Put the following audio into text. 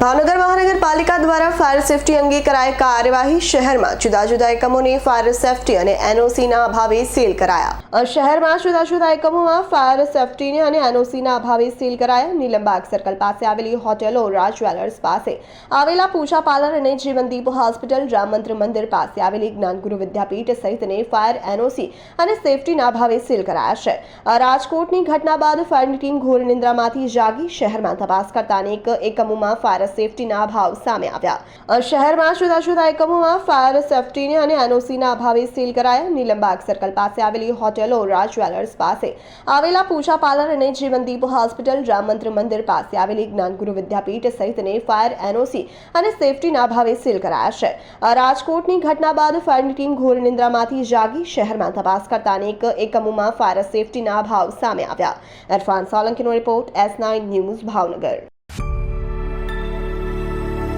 ભાવનગર મહાનગરપાલિકા દ્વારા fire safety અંગે કરાય કાર્યવાહી શહેરમાં. જુદા જુદા એકમોને ફાયર સેફટી અને એનઓસીના અભાવે સીલ કરાયા. શહેરમાં જુદા જુદા એકમોમાં ફાયર સેફટીને અને એનઓસીના અભાવે સીલ કરાયા. નીલમબાગ સર્કલ પાસે આવેલી હોટેલો રાજ જ્વેલર્સ પાસે આવેલા પૂજા પાર્લર અને જીવનદીપ હોસ્પિટલ રામ મંત્ર મંદિર પાસે આવેલી જ્ઞાનગુરુ વિદ્યાપીઠ સહિતને ફાયર એનઓસી અને સેફટીના અભાવે સીલ કરાયા છે. રાજકોટની ઘટના બાદ ફાયરની ટીમ ઘોર નિંદ્રામાંથી જાગી. શહેરમાં તપાસ કરતા અનેક એકમોમાં ફાયર સેફટીના અભાવ સામે આવ્યા. શહેરમાં જુદા જુદા એકમોમાં ફાયર સેફટીને અને એનઓસીના અભાવે સીલ કરાયા. નીલમબાગ સર્કલ પાસે આવેલી હોટેલો રાજ જ્વેલર્સ પાસે આવેલા પૂજા પાર્લર અને જીવનદીપ હોસ્પિટલ રામ મંત્ર મંદિર પાસે આવેલી જ્ઞાનગુરુ વિદ્યાપીઠ સહિતને ફાયર એનઓસી અને સેફટીના અભાવે સીલ કરાયા છે. રાજકોટની ઘટના બાદ ફાયરની ટીમ ઘોર નિંદ્રામાંથી જાગી. શહેરમાં તપાસ કરતા અનેક એકમોમાં ફાયર સેફટીના અભાવ સામે આવ્યા. Irfan સોલંકીનો report S nine news Bhavnagar.